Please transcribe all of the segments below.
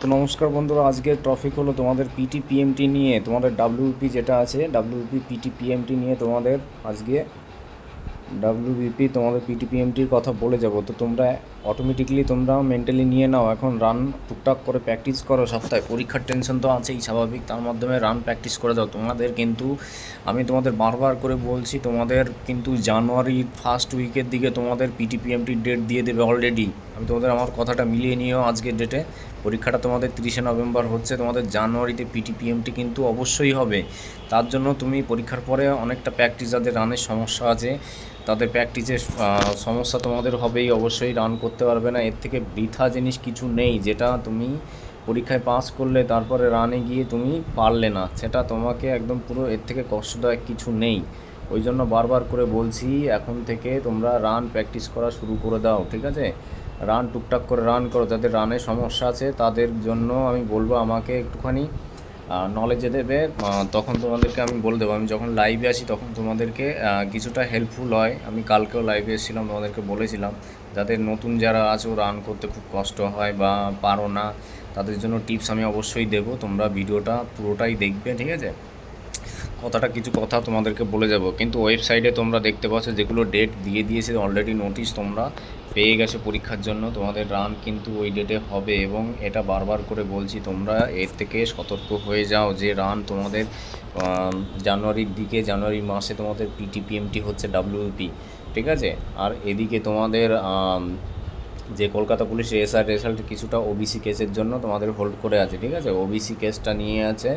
তো নমস্কার বন্ধুরা, আজকের টপিক হলো তোমাদের পিটি পিএমটি নিয়ে, তোমাদের ডাব্লিউপি যেটা আছে ডাব্লিউপি পিটি পিএমটি নিয়ে তোমাদের আজকে ডাব্লিউবিপি তোমাদের পিটি পিএমটির কথা বলে যাব। তো তোমরা অটোমেটিকলি তোমরা মেন্টালি নিয়ে নাও। এখন রান টুকটাক করে প্র্যাকটিস করো। সপ্তাহে পরীক্ষার টেনশন তো আছেই, স্বাভাবিক। তার মাধ্যমে রান প্র্যাকটিস করে দাও। তোমাদের কিন্তু, আমি তোমাদের বারবার করে বলছি, তোমাদের কিন্তু জানুয়ারির ফার্স্ট উইকের দিকে তোমাদের পিটি পিএমটির ডেট দিয়ে দেবে অলরেডি আমি তোমাদের আমার কথাটা মিলিয়ে নিও আজকের ডেটে পরীক্ষাটা তোমাদের তিরিশে নভেম্বর হচ্ছে। তোমাদের জানুয়ারিতে পিটিপিএমটি কিন্তু অবশ্যই হবে। তার জন্য তুমি পরীক্ষার পরে অনেকটা প্র্যাকটিস যাদের রানের সমস্যা আছে তাদের প্র্যাকটিসের সমস্যা তোমাদের হবেই, অবশ্যই রান করতে পারবে না। এর থেকে বৃথা জিনিস কিছু নেই, যেটা তুমি পরীক্ষায় পাস করলে, তারপরে রানে গিয়ে তুমি পারলে না। সেটা তোমাকে একদম পুরো, এর থেকে কষ্টদায়ক কিছু নেই। ওই জন্য বারবার করে বলছি, এখন থেকে তোমরা রান প্র্যাকটিস করা শুরু করে দাও, ঠিক আছে? রান টুকটাক করে রান করো, যাদের রানের সমস্যা আছে, তাদের জন্য আমি বলব আমাকে একটুখানি নলেজে দেবে তখন তোমাদেরকে আমি বলে দেবো। আমি যখন লাইভে আসি তখন তোমাদেরকে কিছুটা হেল্পফুল হয়। আমি কালকেও লাইভে এসেছিলাম, তোমাদেরকে বলেছিলাম, যাতে নতুন যারা আছো রান করতে খুব কষ্ট হয় বা পারো না, তাদের জন্য টিপস আমি অবশ্যই দেবো। তোমরা ভিডিওটা পুরোটাই দেখবে, ঠিক আছে? কথাটা কিছু কথা তোমাদেরকে বলে যাব। কিন্তু ওয়েবসাইটে তোমরা দেখতে পাচ্ছ যেগুলো ডেট দিয়ে দিয়েছে অলরেডি নোটিশ তোমরা পেয়ে গেছো পরীক্ষার জন্য। তোমাদের রান কিন্তু ওই ডেটে হবে এবং এটা বারবার করে বলছি তোমরা, এর থেকে সতর্ক হয়ে যাও যে রান তোমাদের জানুয়ারির দিকে, জানুয়ারি মাসে তোমাদের পিটিপিএমটি হচ্ছে ডাব্লিউপি ঠিক আছে? আর এদিকে তোমাদের যে কলকাতা পুলিশ এসআর রেজাল্ট কিছুটা ওবিসি কেসের জন্য তোমাদের হোল্ড করে আছে, ঠিক আছে? ওবিসি কেসটা নিয়ে আছে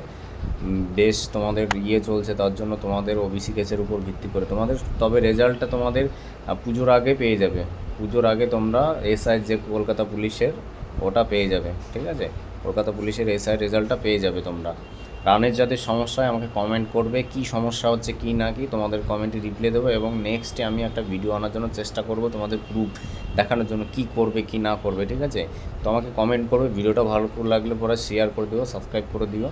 বেশ তোমাদের ইয়ে চলছে, তার জন্য তোমাদের ওবিসি কেসের উপর ভিত্তি করে। তোমাদের, তবে রেজাল্টটা তোমাদের পুজোর আগে পেয়ে যাবে। পুজোর আগে তোমরা এসআই যে কলকাতা পুলিশের, ওটা পেয়ে যাবে, ঠিক আছে? কলকাতা পুলিশের এসআই রেজাল্টটা পেয়ে যাবে তোমরা। রানের যাদের সমস্যা হয়, আমাকে কমেন্ট করবে কি সমস্যা হচ্ছে কি না কি, তোমাদের কমেন্টে রিপ্লে দেবো এবং নেক্সটে আমি একটা ভিডিও আনার জন্য চেষ্টা করব তোমাদের প্রুফ দেখানোর জন্য কি করবে কি না করবে, ঠিক আছে? তো আমাকে কমেন্ট করবে ভিডিওটা ভালো লাগলে পরে শেয়ার করে দিও সাবস্ক্রাইব করে দিও।